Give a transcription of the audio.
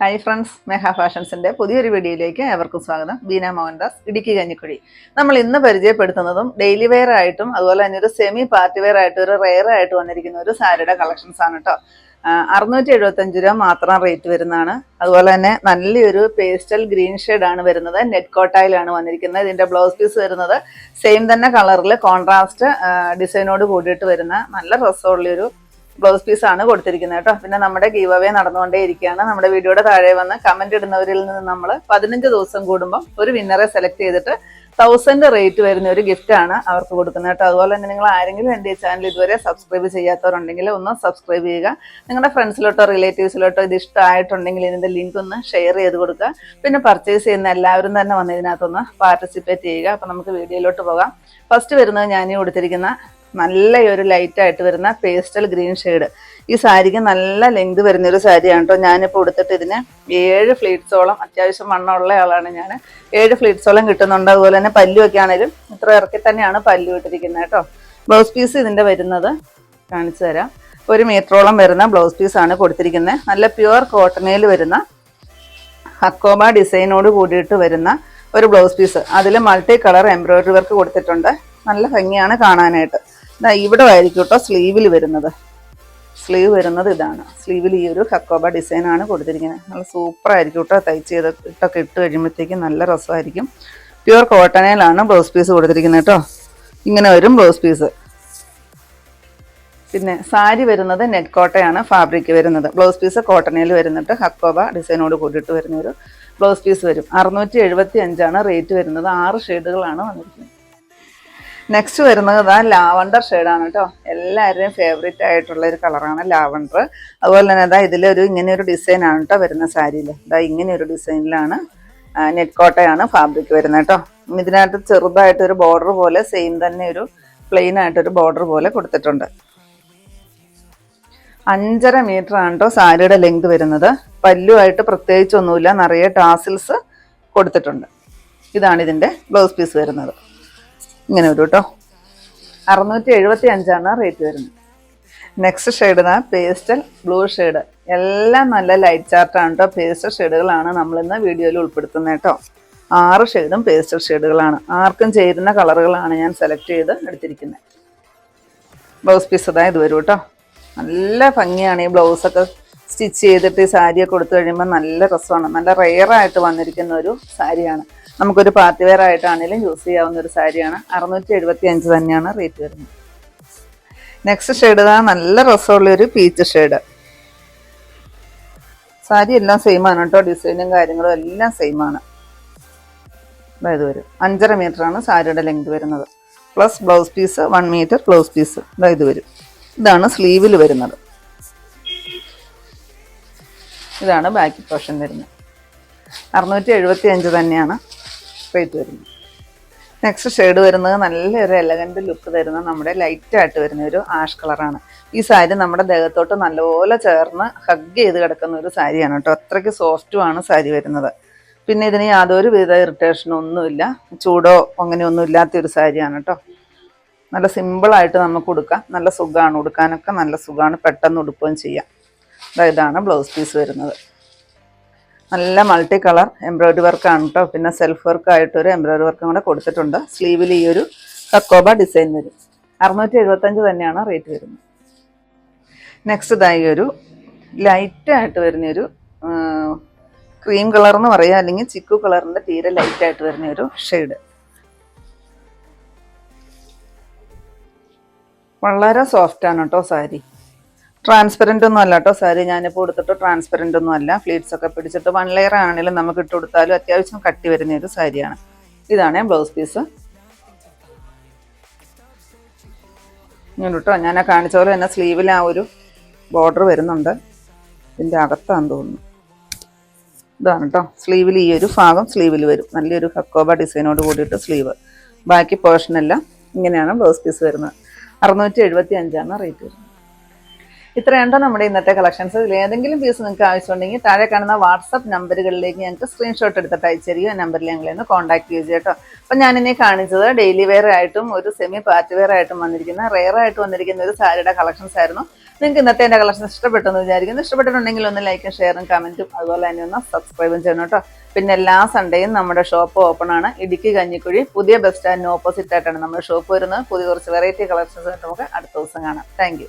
Hi friends മെഹ ഫാഷൻസിന്റെ പുതിയൊരു വീഡിയോയിലേക്ക് ഏവർക്കും സ്വാഗതം. ബീന മോഹൻദാസ് ഇടുക്കി കഞ്ഞിക്കുഴി. നമ്മൾ ഇന്ന് പരിചയപ്പെടുത്തുന്നതും ഡെയിലി വെയർ ആയിട്ടും അതുപോലെ തന്നെ ഒരു സെമി പാർട്ടി വെയർ ആയിട്ട് ഒരു റെയർ ആയിട്ട് വന്നിരിക്കുന്ന ഒരു സാരിയുടെ കളക്ഷൻസ് ആണ് കേട്ടോ അറുന്നൂറ്റി എഴുപത്തഞ്ച് രൂപ മാത്രം റേറ്റ് വരുന്നതാണ്. അതുപോലെ തന്നെ നല്ലൊരു പേസ്റ്റൽ ഗ്രീൻ ആണ് വരുന്നത്. നെറ്റ് കോട്ടായിലാണ് വന്നിരിക്കുന്നത്. ഇതിന്റെ ബ്ലൗസ് പീസ് വരുന്നത് സെയിം തന്നെ കളറിൽ കോൺട്രാസ്റ്റ് ഡിസൈനോട് കൂടിയിട്ട് വരുന്ന നല്ല രസമുള്ളൊരു ബ്ലൗസ് ആണ് കൊടുത്തിരിക്കുന്നത് കേട്ടോ. പിന്നെ നമ്മുടെ ഗീവ് അവേ നടന്നുകൊണ്ടേ ഇരിക്കുകയാണ് നമ്മുടെ വീഡിയോയുടെ താഴെ വന്ന് കമന്റ് ഇടുന്നവരിൽ നിന്ന് നമ്മൾ പതിനഞ്ച് ദിവസം കൂടുമ്പോൾ ഒരു വിന്നറെ സെലക്ട് ചെയ്തിട്ട് തൗസൻഡ് റേറ്റ് വരുന്ന ഒരു ഗിഫ്റ്റ് ആണ് അവർക്ക് കൊടുക്കുന്നത് കേട്ടോ. അതുപോലെ തന്നെ നിങ്ങൾ ആരെങ്കിലും എന്റെ ഈ ചാനൽ ഇതുവരെ സബ്സ്ക്രൈബ് ചെയ്യാത്തവരുണ്ടെങ്കിൽ ഒന്ന് സബ്സ്ക്രൈബ് ചെയ്യുക. നിങ്ങളുടെ ഫ്രണ്ട്സിലോട്ടോ റിലേറ്റീവ്സിലോട്ടോ ഇത് ഇഷ്ടമായിട്ടുണ്ടെങ്കിൽ ഇതിന്റെ ലിങ്ക് ഒന്ന് ഷെയർ ചെയ്ത് കൊടുക്കുക. പിന്നെ പർച്ചേസ് ചെയ്യുന്ന എല്ലാവരും തന്നെ വന്ന് ഇതിനകത്തൊന്ന് പാർട്ടിസിപ്പേറ്റ് ചെയ്യുക. അപ്പം നമുക്ക് വീഡിയോയിലോട്ട് പോകാം. ഫസ്റ്റ് വരുന്നത് ഞാൻ കൊടുത്തിരിക്കുന്ന നല്ല ഒരു ലൈറ്റ് ആയിട്ട് വരുന്ന പേസ്റ്റൽ ഗ്രീൻ ഷെയ്ഡ് ഈ സാരിക്ക് നല്ല ലെങ്ത് വരുന്ന ഒരു സാരിയാണ് കേട്ടോ ഞാനിപ്പോൾ എടുത്തിട്ട് ഇതിന് ഏഴ് ഫ്ലീറ്റ്സോളം അത്യാവശ്യം വണ്ണമുള്ള ആളാണ് ഞാൻ ഏഴ് ഫ്ലീറ്റ്സോളം കിട്ടുന്നുണ്ട്. അതുപോലെ തന്നെ പല്ലുമൊക്കെ ആണെങ്കിലും ഇത്ര ഇറക്കി തന്നെയാണ് പല്ലു ഇട്ടിരിക്കുന്നത് കേട്ടോ ബ്ലൗസ് പീസ് ഇതിന്റെ വരുന്നത് കാണിച്ചു തരാം. ഒരു മീറ്ററോളം വരുന്ന ബ്ലൗസ് പീസാണ് കൊടുത്തിരിക്കുന്നത് നല്ല പ്യുവർ കോട്ടണയിൽ വരുന്ന ഹക്കോബ ഡിസൈനോട് കൂടിയിട്ട് വരുന്ന ഒരു ബ്ലൗസ് പീസ് അതിൽ മൾട്ടി കളർ എംബ്രോയിഡറി വർക്ക് കൊടുത്തിട്ടുണ്ട്. നല്ല ഭംഗിയാണ് കാണാനായിട്ട്. ഇവിടെ ആയിരിക്കും കേട്ടോ സ്ലീവിൽ വരുന്നത്. സ്ലീവ് വരുന്നത് ഇതാണ്. സ്ലീവിൽ ഈ ഒരു ഹക്കോബ ഡിസൈനാണ് കൊടുത്തിരിക്കുന്നത്. നല്ല സൂപ്പർ ആയിരിക്കും കേട്ടോ തയ്ച്ച് ചെയ്ത് ഇട്ടൊക്കെ ഇട്ട് കഴിയുമ്പോഴത്തേക്കും നല്ല രസമായിരിക്കും. പ്യുവർ കോട്ടനയിലാണ് ബ്ലൗസ് പീസ് കൊടുത്തിരിക്കുന്നത് കേട്ടോ. ഇങ്ങനെ വരും ബ്ലൗസ് പീസ്. പിന്നെ സാരി വരുന്നത് നെറ്റ് കോട്ടയാണ് ഫാബ്രിക് വരുന്നത്. ബ്ലൗസ് പീസ് കോട്ടനയിൽ വരുന്നിട്ട് ഹക്കോബ ഡിസൈനോട് കൂടിയിട്ട് വരുന്ന ഒരു ബ്ലൗസ് പീസ് വരും. അറുന്നൂറ്റി എഴുപത്തി അഞ്ചാണ് റേറ്റ് വരുന്നത്. ആറ് ഷെയ്ഡുകളാണ് വന്നിരിക്കുന്നത്. നെക്സ്റ്റ് വരുന്നത് ഇതാ ലാവണ്ടർ ഷെയ്ഡാണ് കേട്ടോ. എല്ലാവരുടെയും ഫേവറേറ്റ് ആയിട്ടുള്ള ഒരു കളറാണ് ലാവണ്ടർ. അതുപോലെ തന്നെ ഇതാ ഇതിലൊരു ഇങ്ങനെ ഒരു ഡിസൈനാണ് കേട്ടോ വരുന്ന സാരിയിൽ ഇതാ ഇങ്ങനെ ഒരു ഡിസൈനിലാണ് നെറ്റ് കോട്ടയാണ് ഫാബ്രിക് വരുന്നത് കേട്ടോ. ഇതിനകത്ത് ചെറുതായിട്ട് ഒരു ബോർഡർ പോലെ സെയിം തന്നെ ഒരു പ്ലെയിൻ ആയിട്ടൊരു ബോർഡർ പോലെ കൊടുത്തിട്ടുണ്ട്. അഞ്ചര മീറ്റർ ആണ് കേട്ടോ സാരിയുടെ ലെങ്ത് വരുന്നത്. പല്ലുമായിട്ട് പ്രത്യേകിച്ചൊന്നുമില്ല നിറയെ ടാസിൽസ് കൊടുത്തിട്ടുണ്ട്. ഇതാണ് ഇതിന്റെ ബ്ലൗസ് പീസ് വരുന്നത്. ഇങ്ങനെ വരും കേട്ടോ അറുന്നൂറ്റി എഴുപത്തി അഞ്ചാണ് റേറ്റ് വരുന്നത്. നെക്സ്റ്റ് ഷെയ്ഡ് ഇതാ പേസ്റ്റൽ ബ്ലൂ ഷെയ്ഡ് എല്ലാം നല്ല ലൈറ്റ് ചാർട്ടാണ് കേട്ടോ പേസ്റ്റൽ ഷെയ്ഡുകളാണ് നമ്മൾ ഇന്ന് വീഡിയോയിൽ ഉൾപ്പെടുത്തുന്നത് കേട്ടോ ആറ് ഷെയ്ഡും പേസ്റ്റൽ ഷെയ്ഡുകളാണ് ആർക്കും ചേരുന്ന കളറുകളാണ് ഞാൻ സെലക്ട് ചെയ്ത് എടുത്തിരിക്കുന്നത്. ബ്ലൗസ് പീസ് ഇതാ ഇത് വരും കേട്ടോ നല്ല ഭംഗിയാണ് ഈ ബ്ലൗസൊക്കെ സ്റ്റിച്ച് ചെയ്തിട്ട് ഈ സാരിയൊക്കെ കൊടുത്തു കഴിയുമ്പോൾ നല്ല രസമാണ്. നല്ല റെയറായിട്ട് വന്നിരിക്കുന്ന ഒരു സാരിയാണ് നമുക്കൊരു പാർട്ടി വെയർ ആയിട്ടാണെങ്കിലും യൂസ് ചെയ്യാവുന്ന ഒരു സാരിയാണ്. അറുന്നൂറ്റി എഴുപത്തി അഞ്ച് തന്നെയാണ് റേറ്റ് വരുന്നത്. നെക്സ്റ്റ് ഷെയ്ഡ് ഇതാ നല്ല രസമുള്ള ഒരു പീച്ച് ഷെയ്ഡ് സാരി എല്ലാം സെയിം ആണ് കേട്ടോ ഡിസൈനും കാര്യങ്ങളും എല്ലാം സെയിം ആണ്. അതായത് വരും. അഞ്ചര മീറ്റർ ആണ് സാരിയുടെ ലെങ്ത് വരുന്നത്. Plus blouse piece one metre blouse piece അതായത് വരും. ഇതാണ് സ്ലീവിൽ വരുന്നത്. ഇതാണ് ബാക്കി പോർഷൻ വരുന്നത്. അറുന്നൂറ്റി എഴുപത്തി അഞ്ച് തന്നെയാണ് റേറ്റ് വരുന്നത് നെക്സ്റ്റ് ഷെയ്ഡ് വരുന്നത് നല്ലൊരു എലഗന്റ് ലുക്ക് തരുന്ന നമ്മുടെ ലൈറ്റ് ആയിട്ട് വരുന്ന ഒരു ആഷ് കളറാണ് ഈ സാരി നമ്മുടെ ദേഹത്തോട്ട് നല്ലപോലെ ചേർന്ന് ഹഗ് ചെയ്ത് കിടക്കുന്ന ഒരു സാരിയാണ് കേട്ടോ. അത്രയ്ക്ക് സോഫ്റ്റുമാണ് സാരി വരുന്നത്. പിന്നെ ഇതിന് യാതൊരു വിധ ഇറിറ്റേഷനും ഒന്നുമില്ല ചൂടോ അങ്ങനെയൊന്നും ഇല്ലാത്ത ഒരു സാരിയാണ് കേട്ടോ. നല്ല സിമ്പിളായിട്ട് നമുക്ക് ഉടുക്കാം നല്ല സുഖമാണ്. ഉടുക്കാനൊക്കെ നല്ല സുഖമാണ്. പെട്ടെന്ന് ഉടുക്കുകയും ചെയ്യാം. ഇതാണ് ബ്ലൗസ് പീസ് വരുന്നത്. നല്ല മൾട്ടി കളർ എംബ്രോയിഡറി വർക്കാണ് കേട്ടോ പിന്നെ സെൽഫ് വർക്ക് എംബ്രോയ്ഡറി വർക്കും കൂടെ കൊടുത്തിട്ടുണ്ട്. സ്ലീവിൽ ഈ ഒരു കക്കോബ ഡിസൈൻ വരും. അറുന്നൂറ്റി എഴുപത്തഞ്ച് തന്നെയാണ് റേറ്റ് വരുന്നത്. നെക്സ്റ്റ് ഇതായി ഒരു ലൈറ്റായിട്ട് വരുന്നൊരു ക്രീം കളർ എന്ന് പറയാം അല്ലെങ്കിൽ ചിക്കു കളറിന്റെ തീരെ ലൈറ്റായിട്ട് വരുന്ന ഒരു ഷെയ്ഡ് വളരെ സോഫ്റ്റ് ആണ് കേട്ടോ സാരി. ട്രാൻസ്പെറന്റ് ഒന്നും അല്ല കേട്ടോ സാരി ഞാനിപ്പോൾ കൊടുത്തിട്ട് ട്രാൻസ്പെറന്റ് ഒന്നും അല്ല. ഫ്ലീറ്റ്സ് ഒക്കെ പിടിച്ചിട്ട് വൺ ലെയർ ആണെങ്കിലും നമുക്ക് ഇട്ട് കൊടുത്താലും അത്യാവശ്യം കട്ടി വരുന്ന ഒരു സാരിയാണ്. ഇതാണ് ബ്ലൗസ് പീസ് ഞാൻ കേട്ടോ ഞാൻ കാണിച്ച പോലെ തന്നെ സ്ലീവിൽ ആ ഒരു ബോർഡർ വരുന്നുണ്ട്. ഇതിന്റെ അകത്താന്ന് തോന്നുന്നു. ഇതാണ് കേട്ടോ സ്ലീവിൽ ഈ ഒരു ഭാഗം സ്ലീവിൽ വരും. നല്ലൊരു ഹക്കോബ ഡിസൈനോട് കൂടിയിട്ട് സ്ലീവ് ബാക്കി പോർഷനെല്ലാം ഇങ്ങനെയാണ് ബ്ലൗസ് പീസ് വരുന്നത്. അറുന്നൂറ്റി എഴുപത്തി അഞ്ചാണ് റേറ്റ് വരുന്നത്. ഇത്രയുണ്ടോ നമ്മുടെ ഇന്നത്തെ കളക്ഷൻസ്? ഇതിൽ ഏതെങ്കിലും പീസ് നിങ്ങൾക്ക് ആവശ്യമുണ്ടെങ്കിൽ താഴെ കാണുന്ന വാട്സപ്പ് നമ്പറുകളിലേക്ക് ഞങ്ങൾക്ക് സ്ക്രീൻഷോട്ട് എടുത്തിട്ട് അയച്ചു ആ നമ്പറിൽ ഞങ്ങളെ ഒന്ന് കോൺടാക്ട് ചെയ്യുക കേട്ടോ അപ്പം ഞാനിനി കാണിച്ചത് ഡെയിലി വെയർ ആയിട്ടും ഒരു സെമി പാർട്ടി വെയർ ആയിട്ടും വന്നിരിക്കുന്ന റെയർ ആയിട്ട് വന്നിരിക്കുന്ന ഒരു സാരിയുടെ കളക്ഷൻസ് ആയിരുന്നു. നിങ്ങൾക്ക് ഇന്നത്തെ എന്റെ കളക്ഷൻ ഇഷ്ടപ്പെട്ടെന്ന് വിചാരിക്കുന്നു. ഇഷ്ടപ്പെട്ടിട്ടുണ്ടെങ്കിൽ ഒന്ന് ലൈക്കും ഷെയറും കമന്റും അതുപോലെ തന്നെ ഒന്ന് സബ്സ്ക്രൈബും ചെയ്യണം കേട്ടോ. പിന്നെ എല്ലാ സൺഡേയും നമ്മുടെ ഷോപ്പ് ഓപ്പൺ ആണ്. ഇടുക്കി കഞ്ഞിക്കുഴി പുതിയ ബസ് സ്റ്റാൻഡിന് ഓപ്പോസിറ്റ് ആയിട്ടാണ് നമ്മുടെ ഷോപ്പ് വരുന്നത്. പുതിയ കുറച്ച് വെറൈറ്റി കളക്ഷൻസ് ആയിട്ട് നമുക്ക് അടുത്ത ദിവസം കാണാം. താങ്ക്